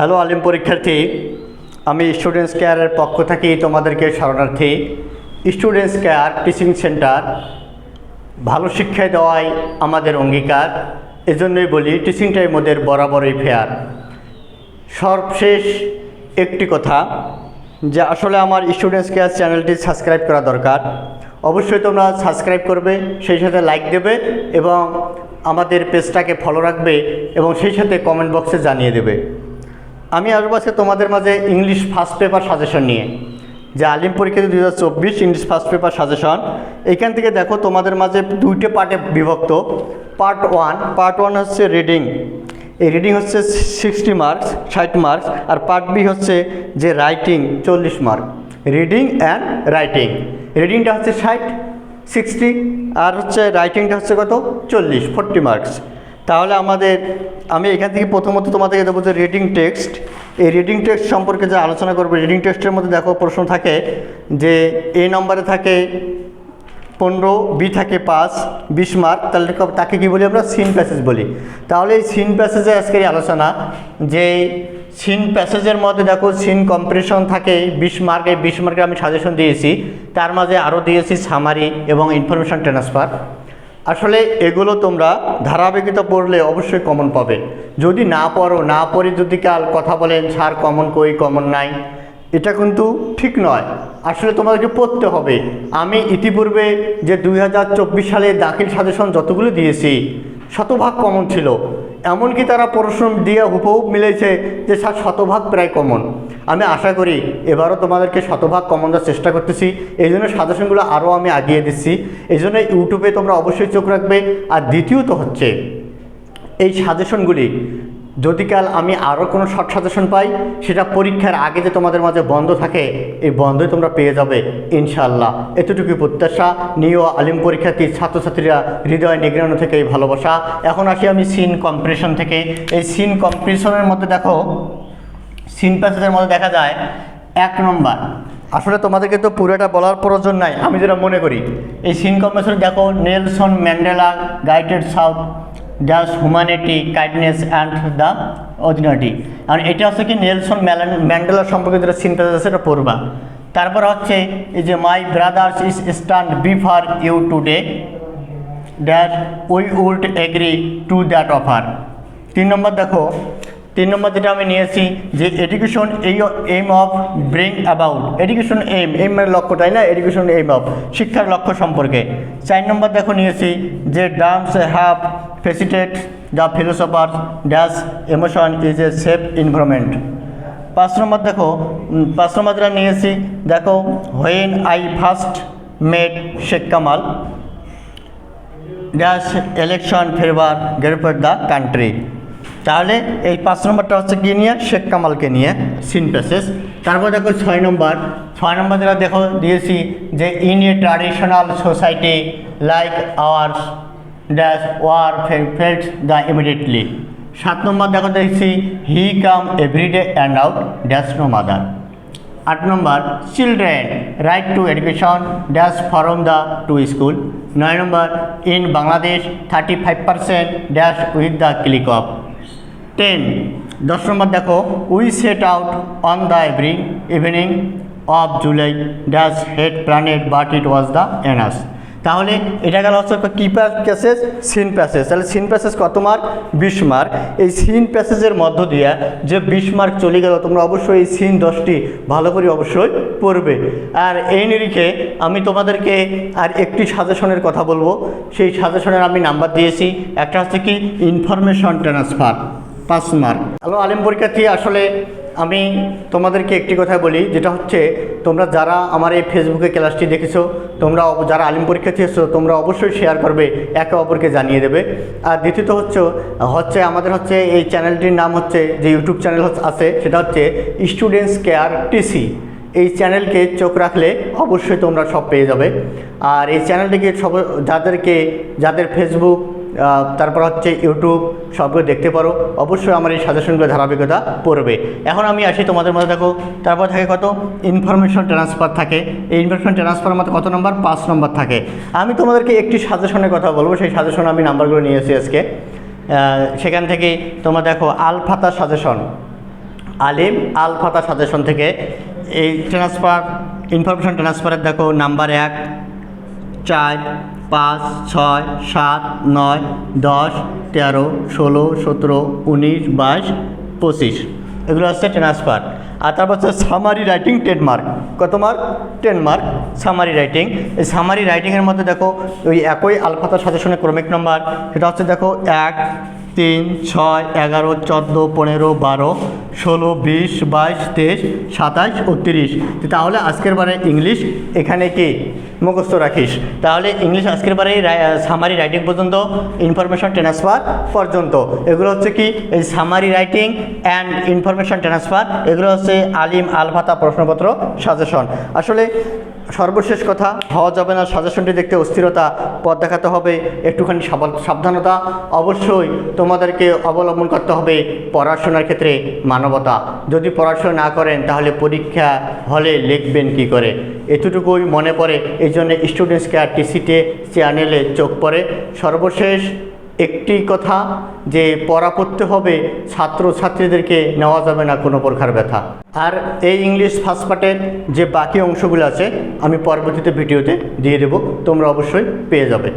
Hello Alim পরীক্ষার্থী, আমি students কেয়ারের পক্ষ থেকে তোমাদেরকে শরণার্থী। স্টুডেন্টস কেয়ার টিচিং সেন্টার ভালো শিক্ষায় দেওয়াই আমাদের অঙ্গীকার। এজন্যই বলি টিচিং টাইম ওদের বরাবরই ফেয়ার সর্বশেষ একটি কথা, যে আসলে আমার স্টুডেন্টস কেয়ার চ্যানেলটি সাবস্ক্রাইব করা দরকার। অবশ্যই তোমরা সাবস্ক্রাইব করবে, সেই সাথে লাইক দেবে এবং আমাদের পেজটাকে ফলো রাখবে এবং সেই সাথে কমেন্ট বক্সে জানিয়ে দেবে। আমি আসব আজকে তোমাদের মাঝে ইংলিশ ফার্স্ট পেপার সাজেশন নিয়ে। যে আলিম পরীক্ষা দুই হাজার চব্বিশ ইংলিশ ফার্স্ট পেপার সাজেশন এখান থেকে দেখো তোমাদের মাঝে দুইটা পার্টে বিভক্ত। পার্ট ওয়ান পার্ট ওয়ান হচ্ছে রিডিং এই রিডিং হচ্ছে সিক্সটি মার্কস ষাট মার্কস আর পার্ট বি হচ্ছে যে রাইটিং চল্লিশ মার্ক রিডিং অ্যান্ড রাইটিং রিডিংটা হচ্ছে ষাট সিক্সটি আর হচ্ছে রাইটিংটা হচ্ছে কত? চল্লিশ ফোরটি মার্কস তাহলে আমাদের, আমি এখান থেকে প্রথমত তোমাদেরকে দেবো যে রিডিং টেক্সট এই রিডিং টেক্সট সম্পর্কে যে আলোচনা করব রিডিং টেক্সটের মধ্যে দেখো প্রশ্ন থাকে যে এ নম্বরে থাকে পনেরো, বি থাকে পাঁচ, বিশ মার্ক। তাহলে তাকে কি বলি আমরা? সিন প্যাসেজ বলি। তাহলে এই সিন প্যাসেজে আজকের আলোচনা, যে সিন প্যাসেজের মধ্যে দেখো সিন কম্পিটিশন থাকে, বিশ মার্কে বিশ মার্কে আমি সাজেশন দিয়েছি। তার মাঝে আরও দিয়েছি সামারি এবং ইনফরমেশন ট্রান্সফার আসলে এগুলো তোমরা ধারাবাহিকতা পড়লে অবশ্যই কমন পাবে। যদি না পড়ো, না পড়ে যদি কাল কথা বলেন, স্যার কমন কই কমন নাই? এটা কিন্তু ঠিক নয়। আসলে তোমাদেরকে পড়তে হবে। আমি ইতিপূর্বে যে দুই হাজার চব্বিশ সালে দাখিল সাজেশন যতগুলো দিয়েছি, শতভাগ কমন ছিল। এমনকি তারা প্রশ্ন দিয়ে উপভোগ মিলেছে যে স্যার শতভাগ প্রায় কমন আমি আশা করি এবারও তোমাদেরকে শতভাগ কমন দেওয়ার চেষ্টা করতেছি। এই জন্য সাজেশনগুলো আরও আমি আগিয়ে দিচ্ছি। এই জন্য ইউটিউবে তোমরা অবশ্যই চোখ রাখবে। আর দ্বিতীয়ত হচ্ছে, এই সাজেশনগুলি যদি কাল আমি আরও কোনো শর্ট সাজেশন পাই, সেটা পরীক্ষার আগে যে তোমাদের মাঝে বন্ধ থাকে, এই বন্ধই তোমরা পেয়ে যাবে ইনশাল্লাহ এতটুকু প্রত্যাশা নিয় আলিম পরীক্ষার্থী, ছাত্রছাত্রীরা হৃদয় নিগ্রানো থেকে এই ভালোবাসা। এখন আসি আমি সিন কম্পিটিশন থেকে। এই সিন কম্পিটিশনের মধ্যে দেখো সিন প্যাসেজের মধ্যে দেখা যায়, এক নম্বর আসলে তোমাদেরকে তো পুরোটা বলার প্রয়োজন নাই, আমি যেটা মনে করি। এই সিন কম্পিটিশন দেখো, Nelson Mandela, guided south dash humanity kindness and the originality আর এটা হচ্ছে কি নেলসন ম্যান্ডেলা সম্পর্কে যেটা সিন প্যাসেজ সেটা পড়বা। তারপর হচ্ছে এই যে my brothers is stand before you today that we would agree to that offer তিন নম্বর দেখো, তিন নম্বর যেটা আমি নিয়েছি, যে এডুকেশন এই aim of bring about education aim aim মানে লক্ষ্য, তাই না? এডুকেশন এইম অফ শিক্ষার লক্ষ্য সম্পর্কে। চার নম্বর দেখো নিয়েছি, যে dance have facilitate the philosopher dash emotion is a safe environment পাঁচ নম্বর দেখো পাঁচ নম্বর নিয়েছি, দেখো when I first made Sheikh Kamal dash election ফেরবার গ্রেফার দ্য কান্ট্রি তাহলে এই পাঁচ নম্বরটা হচ্ছে কি নিয়ে? শেখ কামালকে নিয়ে সিন প্যাসেজ তারপর দেখো ছয় নম্বর ছয় নম্বর দেখো, দিয়েছি যে in a traditional society like ours dash war felt the immediately সাত নম্বর দেখো দেখছি he come everyday and out dash no mother আট নম্বর children right to education dash form the to school নয় নম্বর in Bangladesh thirty five percent dash with the click of ten দশ নম্বর দেখো we set out on the every evening of July dash head planet but it was the anus তাহলে এটা গেল হচ্ছে কি passage, seen passage. তাহলে seen passage কত মার্ক? বিশ মার্ক। এই সিন প্যাসেজের মধ্য দিয়ে যে বিশ মার্ক চলে গেল, তোমরা অবশ্যই এই সিন দশটি ভালো করে অবশ্যই পড়বে। আর এই নিরিখে আমি তোমাদেরকে আর একটি সাজেশনের কথা বলব। সেই সাজেশনের আমি নাম্বার দিয়েছি। একটা হচ্ছে কি ইনফরমেশন ট্রান্সফার পাঁচ মার্ক। হ্যালো, আলিম পরীক্ষার্থী, আসলে আমি তোমাদেরকে একটি কথা বলি, যেটা হচ্ছে তোমরা যারা আমার এই ফেসবুকে ক্লাসটি দেখেছ, তোমরা যারা আলিম পরীক্ষার্থী এসছো তোমরা অবশ্যই শেয়ার করবে, একে অপরকে জানিয়ে দেবে। আর দ্বিতীয়ত হচ্ছে হচ্ছে আমাদের হচ্ছে এই চ্যানেলটির নাম হচ্ছে, যে ইউটিউব চ্যানেল আছে, সেটা হচ্ছে স্টুডেন্টস কেয়ার টিসি এই চ্যানেলকে চোখ রাখলে অবশ্যই তোমরা সব পেয়ে যাবে। আর এই চ্যানেলটিকে সব, যাদেরকে, যাদের ফেসবুক তারপর হচ্ছে ইউটিউব সবগুলো দেখতে পারো। অবশ্যই আমার এই সাজেশনগুলো ধারাবাহিকতা পড়বে। এখন আমি আসি তোমাদের মধ্যে, দেখো, তারপর থাকে কত? ইনফরমেশন ট্রান্সফার থাকে। এই ইনফরমেশন ট্রান্সফার মধ্যে কত নম্বর পাঁচ নম্বর থাকে। আমি তোমাদেরকে একটি সাজেশনের কথা বলব। সেই সাজেশন আমি নাম্বারগুলো নিয়ে এসেছি আজকে। সেখান থেকে তোমরা দেখো, আলফাতা সাজেশন আলিম আল ফাতা সাজেশন থেকে। এই ট্রান্সফার ইনফরমেশন ট্রান্সফারের দেখো নাম্বার এক, চার পাঁচ, ছয়, সাত, নয়, দশ, তেরো, ষোলো, সতেরো, উনিশ, বাইশ, পঁচিশ। এগুলো হচ্ছে ট্রান্সফার আর তারপর হচ্ছে সামারি রাইটিং টেন মার্ক কত mark ten mark summary writing এই সামারি রাইটিংয়ের মধ্যে দেখো ওই একই আলফাতা সাজেশনের ক্রমিক নম্বর সেটা হচ্ছে দেখো এক, তিন, ছয়, এগারো, চোদ্দ, পনেরো, বারো, ষোলো, বিশ, বাইশ, তেইশ সাতাশ ও তিরিশ। তাহলে আজকের বারে ইংলিশ এখানে কি? মুখস্থ রাখিস। তাহলে ইংলিশ আজকের বারে সামারি রাইটিং পর্যন্ত ইনফরমেশন ট্রান্সফার পর্যন্ত। এগুলো হচ্ছে কি? এই summary writing and information transfer এগুলো হচ্ছে আলিম আলফাতা প্রশ্নপত্র সাজেশন আসলে সর্বশেষ কথা, হওয়া যাবে না। সাজেশনটি দেখতে অস্থিরতা, পথ দেখাতে হবে, একটুখানি সাবধানতা। অবশ্যই তোমাদেরকে অবলম্বন করতে হবে পড়াশোনার ক্ষেত্রে মানবতা। যদি পড়াশোনা না করেন, তাহলে পরীক্ষা হলে লিখবেন কি করে? এতটুকুই মনে পড়ে, এই জন্য স্টুডেন্টস কেয়ার টিসিটে চ্যানেলে চোখ পড়ে। সর্বশেষ একটি কথা, যে পড়া পড়তে হবে ছাত্র ছাত্রীদেরকে নেওয়া যাবে না কোনো প্রকার ব্যথা। আর এই ইংলিশ ফার্স্ট পার্টের যে বাকি অংশগুলো আছে, আমি পরবর্তীতে ভিডিওতে দিয়ে দেব, তোমরা অবশ্যই পেয়ে যাবে।